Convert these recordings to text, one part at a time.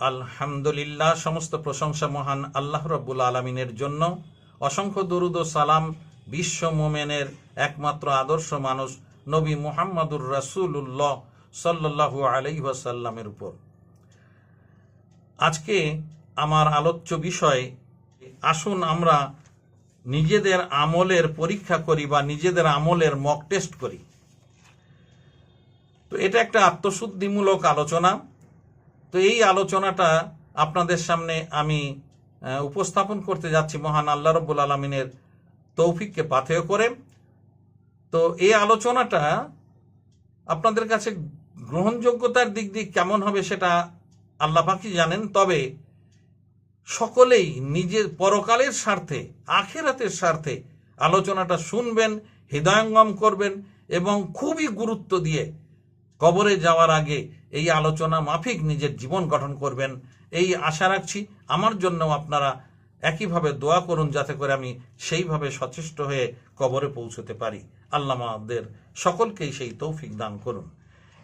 আলহামদুলিল্লাহ, সমস্ত প্রশংসা মহান আল্লাহ রব্বুল আলমিনের জন্য। অসংখ্য দরুদ ও সালাম বিশ্ব মোমেনের একমাত্র আদর্শ মানুষ নবী মুহাম্মদুর রাসূলুল্লাহ সাল্লাল্লাহু আলাইহি ওয়াসাল্লামের উপর। আজকে আমার আলোচ্য বিষয়, আসুন আমরা নিজেদের আমলের পরীক্ষা করি বা নিজেদের আমলের মক টেস্ট করি। তো এটা একটা আত্মশুদ্ধিমূলক আলোচনা। তো এই আলোচনাটা আপনাদের সামনে আমি উপস্থাপন করতে যাচ্ছি। মহান আল্লাহ রব্বুল আলমিনের তৌফিককে পাথেয় করে। তো এই আলোচনাটা আপনাদের কাছে গ্রহণযোগ্যতার দিক দিয়ে কেমন হবে সেটা আল্লাহ পাকি জানেন। তবে সকলেই নিজের পরকালের স্বার্থে, আখেরাতের স্বার্থে আলোচনাটা শুনবেন, হৃদয়ঙ্গম করবেন এবং খুবই গুরুত্ব দিয়ে কবরে যাওয়ার আগে এই আলোচনা মাফিক নিজের জীবন গঠন করবেন। এই আশা রাখছি আমার জন্য আপনারা একইভাবে দোয়া করুন যাতে করে আমি সেইভাবে সচেষ্ট হয়ে কবরে পৌঁছতে পারি। আল্লাহ আমাদের সকলকেই সেই তৌফিক দান করুন।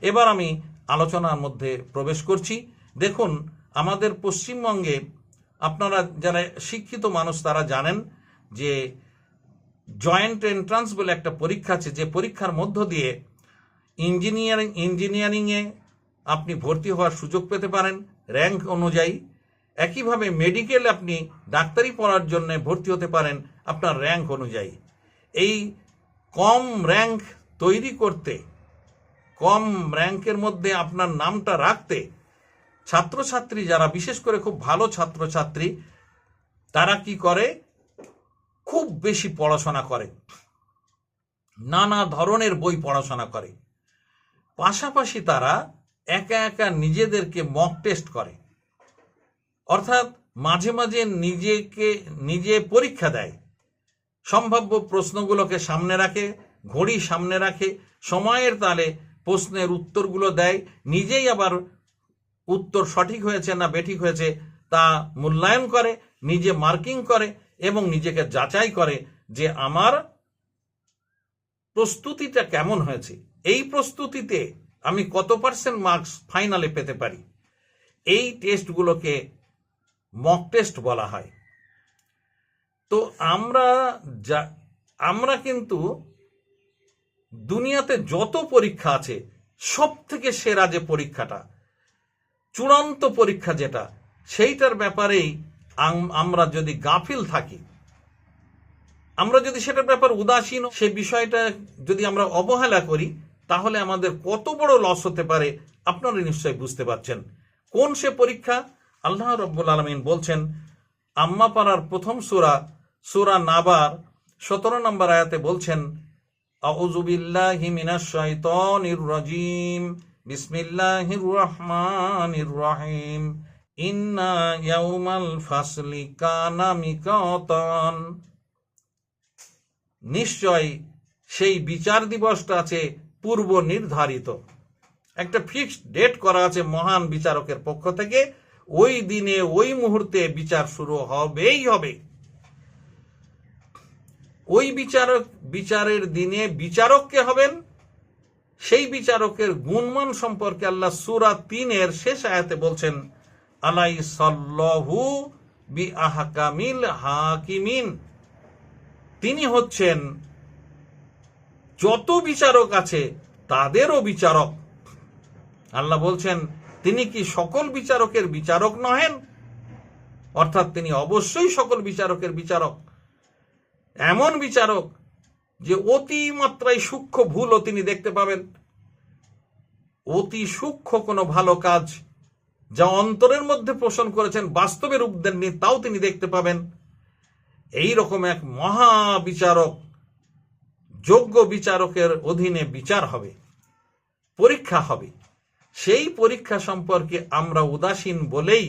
এবার আমি আলোচনার মধ্যে প্রবেশ করছি। দেখুন, আমাদের পশ্চিমবঙ্গে আপনারা যারা শিক্ষিত মানুষ তারা জানেন যে জয়েন্ট এন্ট্রান্স বলে একটা পরীক্ষা আছে। যে পরীক্ষার মধ্য দিয়ে ইঞ্জিনিয়ারিং, ইঞ্জিনিয়ারিংয়ে আপনি ভর্তি হওয়ার সুযোগ পেতে পারেন। র্যাঙ্ক অনুযায়ী একইভাবে মেডিকেল আপনি ডাক্তারি পড়ার জন্য ভর্তি হতে পারেন আপনার র্যাঙ্ক অনুযায়ী। এই কম র্যাঙ্ক তৈরি করতে, কম র্যাঙ্কের মধ্যে আপনার নামটা রাখতে ছাত্রছাত্রী যারা, বিশেষ করে খুব ভালো ছাত্রছাত্রী, তারা কি করে? খুব বেশি পড়াশোনা করে। নানা ধরনের বই পড়াশোনা করে। পাশাপাশি তারা একা একা নিজেদেরকে মক টেস্ট করে। অর্থাৎ মাঝে মাঝে নিজেকে, নিজে পরীক্ষা দেয়। সম্ভাব্য প্রশ্নগুলোকে সামনে রাখে, ঘড়ি সামনে রাখে, সময়ের তালে প্রশ্নের উত্তরগুলো দেয়, নিজেই আবার উত্তর সঠিক হয়েছে না বেঠিক হয়েছে তা মূল্যায়ন করে, নিজে মার্কিং করে এবং নিজেকে যাচাই করে যে আমার প্রস্তুতিটা কেমন হয়েছে। এই প্রস্তুতিতে আমি কত পার্সেন্ট মার্কস ফাইনালে পেতে পারি? এই টেস্টগুলোকে মক টেস্ট বলা হয়। তো আমরা যা, আমরা কিন্তু দুনিয়াতে যত পরীক্ষা আছে সব থেকে সেরা যে পরীক্ষাটা, চূড়ান্ত পরীক্ষা যেটা, সেইটার ব্যাপারেই আম- আমরা যদি গাফিল থাকি, আমরা যদি সেটার ব্যাপার উদাসীন, সে বিষয়টা যদি আমরা অবহেলা করি তাহলে আমাদের কত বড় লস হতে পারে, আপনারা নিশ্চয়ই বুঝতে পারছেন। কোন সে পরীক্ষা? আল্লাহ রব্বুল আলমিন বলছেন আম্মা পাড়ার প্রথম সুরা সুরা নাবার, সতেরো নম্বর আয়াতে বলছেন নিশ্চয় সেই বিচার দিবসটা আছে পূর্ব নির্ধারিত। একটা ফিক্সড ডেট করা আছে মহান বিচারকের পক্ষ থেকে। ওই দিনে, ওই মুহূর্তে বিচার শুরু হবেই হবে। ওই বিচারক, বিচারের দিনে বিচারক কে হবেন? সেই বিচারকের গুণমান সম্পর্কে আল্লাহ সুরা তিনের শেষ আয়াতে বলছেন, আলাই সাল্লাহু বি আহকামিল হাকিমিন। তিনি হচ্ছেন যত বিচারক আছে, তাদেরও বিচারক। আল্লাহ বলছেন, তিনি কি সকল বিচারকের বিচারক নহেন? অর্থাৎ তিনি অবশ্যই সকল বিচারকের বিচারক। এমন বিচারক যে অতি মাত্রায় সূক্ষ্ম ভুলও তিনি দেখতে পাবেন। অতি সূক্ষ্ম কোনো ভালো কাজ যা অন্তরের মধ্যে পোষণ করেছেন, বাস্তবে রূপ দেননি, তাও তিনি দেখতে পাবেন। এই রকম এক মহা বিচারক যোগ্য বিচারকের অধীনে বিচার হবে, পরীক্ষা হবে। সেই পরীক্ষা সম্পর্কে আমরা উদাসীন বলেই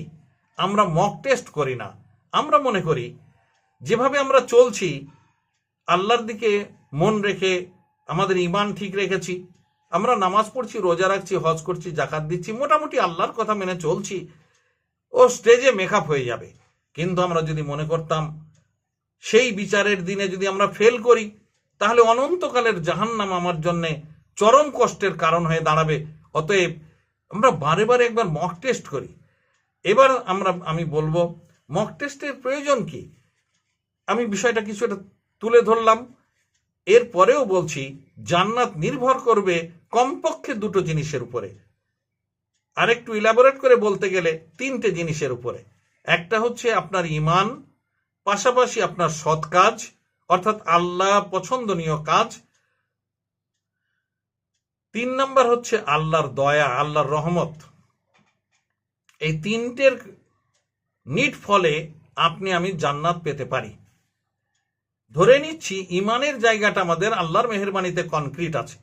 আমরা মক টেস্ট করি না। আমরা মনে করি, যেভাবে আমরা চলছি, আল্লাহর দিকে মন রেখে, আমাদের ইমান ঠিক রেখেছি, আমরা নামাজ পড়ছি, রোজা রাখছি, হজ করছি জাকাত দিচ্ছি, মোটামুটি আল্লাহর কথা মেনে চলছি, ও স্টেজে মেকআপ হয়ে যাবে। কিন্তু আমরা যদি মনে করতাম, সেই বিচারের দিনে যদি আমরা ফেল করি তাহলে অনন্তকালের জাহান্নাম আমার জন্য চরম কষ্টের কারণ হয়ে দাঁড়াবে। অতএব আমরা বারে বারে একবার মক টেস্ট করি। এবার আমরা, আমি বলব মক টেস্টের প্রয়োজন কি? আমি বিষয়টা কিছুটা তুলে ধরলাম। এরপরেও বলছি, জান্নাত নির্ভর করবে কমপক্ষে দুটো জিনিসের উপরে। আরেকটু ইলাবোরেট করে বলতে গেলে তিনটে জিনিসের উপরে। একটা হচ্ছে আপনার ইমান পাশাপাশি আপনার সৎ কাজ অর্থাৎ আল্লাহ পছন্দনীয় কাজ। তিন নম্বর হচ্ছে আল্লাহর দয়া, আল্লাহর রহমত। এই তিনটের নিট ফলে আপনি, আমি জান্নাত পেতে পারি। ধরে নিচ্ছি, ইমানের জায়গাটা আমাদের আল্লাহর মেহরবানিতে কনক্রিট আছে।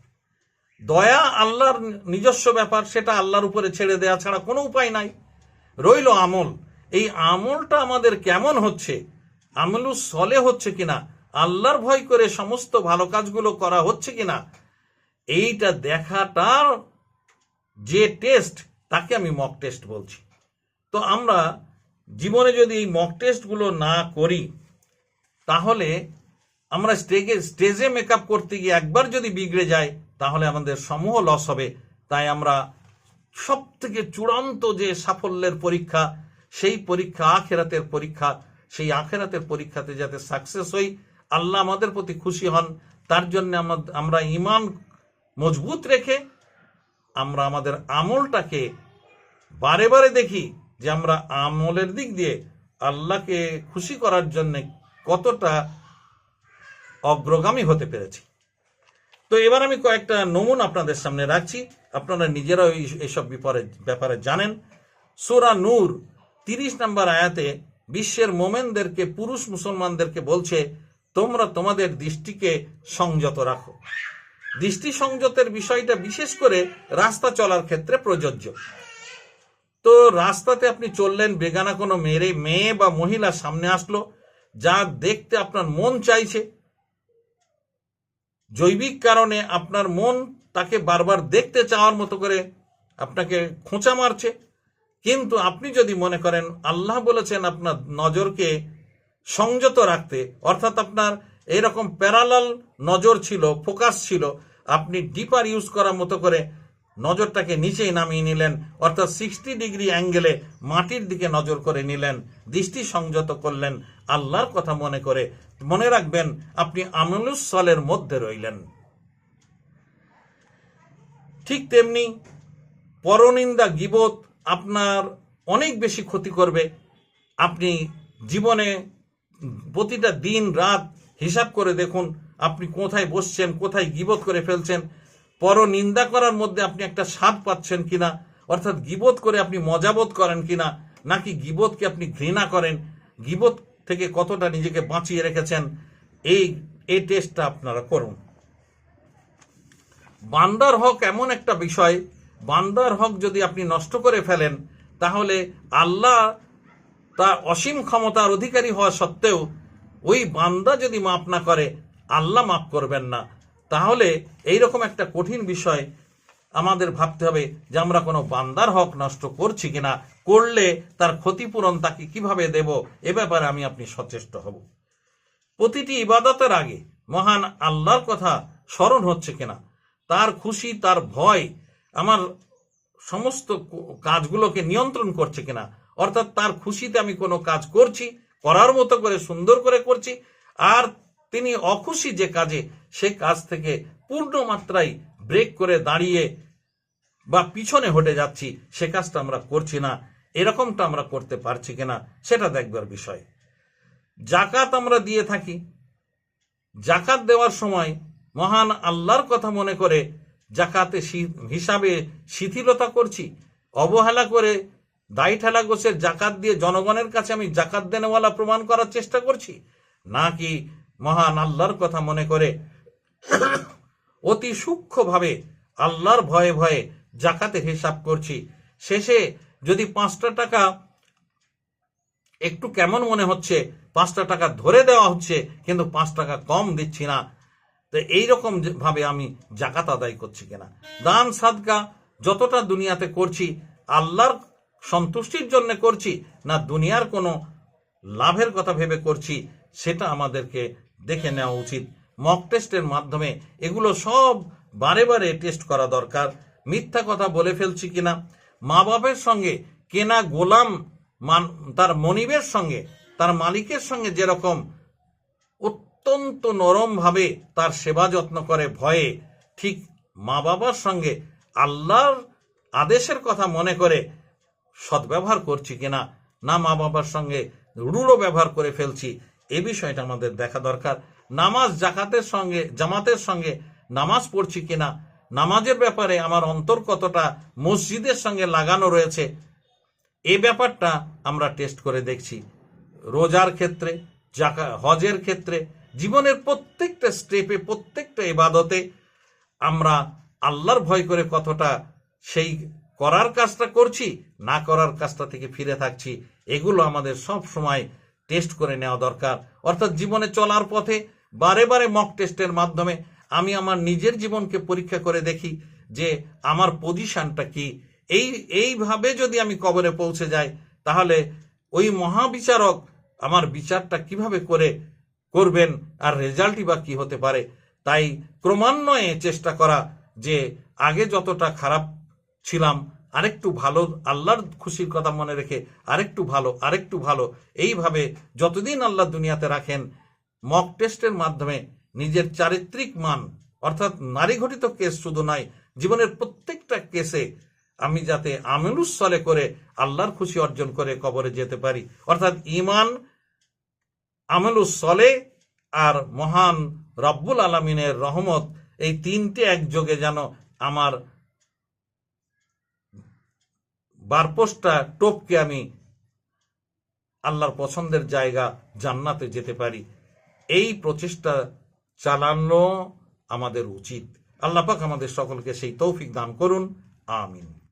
দয়া আল্লাহর নিজস্ব ব্যাপার, সেটা আল্লাহর উপরে ছেড়ে দেওয়া ছাড়া কোনো উপায় নাই। রইল আমল। এই আমলটা আমাদের কেমন হচ্ছে? আমলু সলে হচ্ছে কিনা? আল্লাহর ভয় করে সমস্ত ভালো কাজগুলো করা হচ্ছে কিনা, এইটা দেখাটার যে টেস্ট তাকে আমি মক টেস্ট বলছি। তো আমরা জীবনে যদি এই মক টেস্টগুলো না করি, তাহলে আমরা স্টেজে স্টেজে মেকআপ করতে গিয়ে একবার যদি বিগড়ে যায়, তাহলে আমাদের সমূহ লস হবে। তাই আমরা সব থেকে চূড়ান্ত যে সাফল্যের পরীক্ষা, সেই পরীক্ষা আখেরাতের পরীক্ষা, সেই আখেরাতের পরীক্ষাতে যাতে সাকসেস হই আল্লাহ আমাদের প্রতি খুশি হন, তার জন্য আমা- আমরা ইমান মজবুত রেখে আমরা আমাদের আমলটাকে বারে বারে দেখি যে আমরা আমলের দিক দিয়ে আল্লাহকে খুশি করার জন্য কতটা অগ্রগামী হতে পেরেছি। তো এবার আমি কয়েকটা নমুনা আপনাদের সামনে রাখছি। আপনারা নিজেরাও এই- এইসব বিপরে, ব্যাপারে জানেন। সোরা নূর তিরিশ নম্বর আয়াতে বিশ্বের মোমেনদেরকে, পুরুষ মুসলমানদেরকে বলছে তোমরা তোমাদের দৃষ্টিকে সংযত রাখো। দৃষ্টি সংযতের বিষয়টা বিশেষ করে রাস্তা চলার ক্ষেত্রে প্রযোজ্য। তো রাস্তাতে আপনি চললেন, বেগানা কোনো মেরে, মেয়ে বা মহিলা সামনে আসলো, যা দেখতে আপনার মন চাইছে। জৈবিক কারণে আপনার মন তাকে বারবার দেখতে চাওয়ার মতো করে আপনাকে খোঁচা মারছে। কিন্তু আপনি যদি মনে করেন, আল্লাহ বলেছেন, আপনার নজরকে সংযত রাখতে, অর্থাৎ আপনার এরকম প্যারালাল নজর ছিল ফোকাস ছিল, আপনি ডিপার ইউজ করার মতো করে নজরটাকে নিচেই নামিয়ে নিলেন, অর্থাৎ সিক্সটি ডিগ্রি অ্যাঙ্গেলে মাটির দিকে নজর করে নিলেন, দৃষ্টি সংযত করলেন, আল্লাহর কথা মনে করে মনে রাখবেন, আপনি আমলুসলের মধ্যে রইলেন। ঠিক তেমনি পরনিন্দা গিবত আপনার অনেক বেশি ক্ষতি করবে। আপনি জীবনে প্রতিটা দিন, রাত হিসাব করে দেখুন আপনি কোথায় বসছেন, কোথায় গিবত করে ফেলছেন। পর নিন্দা করার মধ্যে আপনি একটা স্বাদ পাচ্ছেন কিনা? অর্থাৎ গিবত করে আপনি মজাবোধ করেন কিনা? নাকি গিবতকে আপনি ঘৃণা করেন? গিবত থেকে কতটা নিজেকে বাঁচিয়ে রেখেছেন? এই এই টেস্টটা আপনারা করুন। বান্দার হক এমন একটা বিষয়, বান্দার হক যদি আপনি নষ্ট করে ফেলেন, তাহলে আল্লাহ তার অসীম ক্ষমতার অধিকারী হওয়া সত্ত্বেও ওই বান্দা যদি মাফ না করে, আল্লাহ মাফ করবেন না। তাহলে এই রকম একটা কঠিন বিষয় আমাদের ভাবতে হবে যে আমরা কোনো বান্দার হক নষ্ট করছি কিনা, করলে তার ক্ষতিপূরণ তাকে কীভাবে দেব, এ ব্যাপারে আমি আপনি সচেষ্ট হব। প্রতিটি ইবাদতের আগে মহান আল্লাহর কথা স্মরণ হচ্ছে কিনা, তার খুশি, তার ভয়, আমার সমস্ত কাজগুলোকে নিয়ন্ত্রণ করছে কিনা অর্থাৎ তার খুশিতে আমি কোনো কাজ করছি, করার মতো করে, সুন্দর করে করছি, আর তিনি অখুশি যে কাজে, সে কাজ থেকে পূর্ণ মাত্রায় ব্রেক করে দাঁড়িয়ে বা পিছনে হটে যাচ্ছি, সে কাজটা আমরা করছি না, এরকমটা আমরা করতে পারছি কিনা, সেটা দেখবার বিষয়। জাকাত আমরা দিয়ে থাকি। জাকাত দেওয়ার সময় মহান আল্লাহর কথা মনে করে জাকাতে হিসাবে শিথিলতা করছি, অবহেলা করে দায়ী ঠেলা গোছের জাকাত দিয়ে জনগণের কাছে আমি জাকাত দেনেওয়ালা প্রমাণ করার চেষ্টা করছি? নাকি মহান আল্লাহর কথা মনে করে অতি সূক্ষ্মভাবে আল্লাহর ভয়ে ভয়ে জাকাতের হিসাব করছি? শেষে যদি পাঁচটা টাকা একটু কেমন মনে হচ্ছে? পাঁচটা টাকা ধরে দেওয়া হচ্ছে, কিন্তু পাঁচ টাকা কম দিচ্ছি না। তো এইরকম ভাবে আমি জাকাত আদায় করছি কিনা? দান, সাদকা যতটা দুনিয়াতে করছি, আল্লাহর সন্তুষ্টির জন্য করছি, না দুনিয়ার কোনো লাভের কথা ভেবে করছি, সেটা আমাদেরকে দেখে নেওয়া উচিত। মক টেস্টের মাধ্যমে এগুলো সব বারে বারে টেস্ট করা দরকার। মিথ্যা কথা বলে ফেলছি কিনা? মা বাপের সঙ্গে কেনা গোলাম মান, তার মনিবের সঙ্গে, তার মালিকের সঙ্গে যেরকম অত্যন্ত নরমভাবে তার সেবা যত্ন করে ভয়ে, ঠিক মা বাবার সঙ্গে আল্লাহর আদেশের কথা মনে করে সদ্ব্যবহার করছি কিনা, না মা বাবার সঙ্গে রূঢ় ব্যবহার করে ফেলছি, এ বিষয়টা আমাদের দেখা দরকার। নামাজ জাকাতের সঙ্গে, জামাতের সঙ্গে নামাজ পড়ছি কিনা, নামাজের ব্যাপারে আমার অন্তর কতটা মসজিদের সঙ্গে লাগানো রয়েছে, এ ব্যাপারটা আমরা টেস্ট করে দেখছি। রোজার ক্ষেত্রে, জাকা, হজের ক্ষেত্রে, জীবনের প্রত্যেকটা স্টেপে প্রত্যেকটা ইবাদতে আমরা আল্লাহর ভয় করে কতটা সেই করার কাজটা করছি, না করার কাজটা থেকে ফিরে থাকছি, এগুলো আমাদের সব সময় টেস্ট করে নেওয়া দরকার। অর্থাৎ জীবনে চলার পথে বারে বারে মক টেস্টের মাধ্যমে আমি আমার নিজের জীবনকে পরীক্ষা করে দেখি যে আমার পজিশনটা কি। এই, এইভাবে যদি আমি কবরে পৌঁছে যাই, তাহলে ওই মহাবিচারক আমার বিচারটা কীভাবে করে করবেন আর রেজাল্টই বা কি হতে পারে। তাই ক্রমান্বয়ে চেষ্টা করা যে আগে যতটা খারাপ ছিলাম, আরেকটু ভালো, আল্লাহর খুশির কথা মনে রেখে আরেকটু ভালো আরেকটু ভালো, এইভাবে যতদিন আল্লাহ দুনিয়াতে রাখেন মক টেস্টের মাধ্যমে নিজের চারিত্রিক মান, অর্থাৎ নারী ঘটিত কেস শুধু নয়, জীবনের প্রত্যেকটা কেসে আমি যাতে আমেলুসলে করে আল্লাহর খুশি অর্জন করে কবরে যেতে পারি। অর্থাৎ ইমান আমলুসলে আর মহান রব্বুল আলমিনের রহমত এই তিনটে একযোগে যেন আমার বারপোস্টটা টোপকে আমি আল্লাহর পছন্দের জায়গা জান্নাতে যেতে পারি। এই প্রচেষ্টা চালানো আমাদের উচিত। আল্লাহ পাক আমাদের সকলকে সেই তৌফিক দান করুন। আমিন।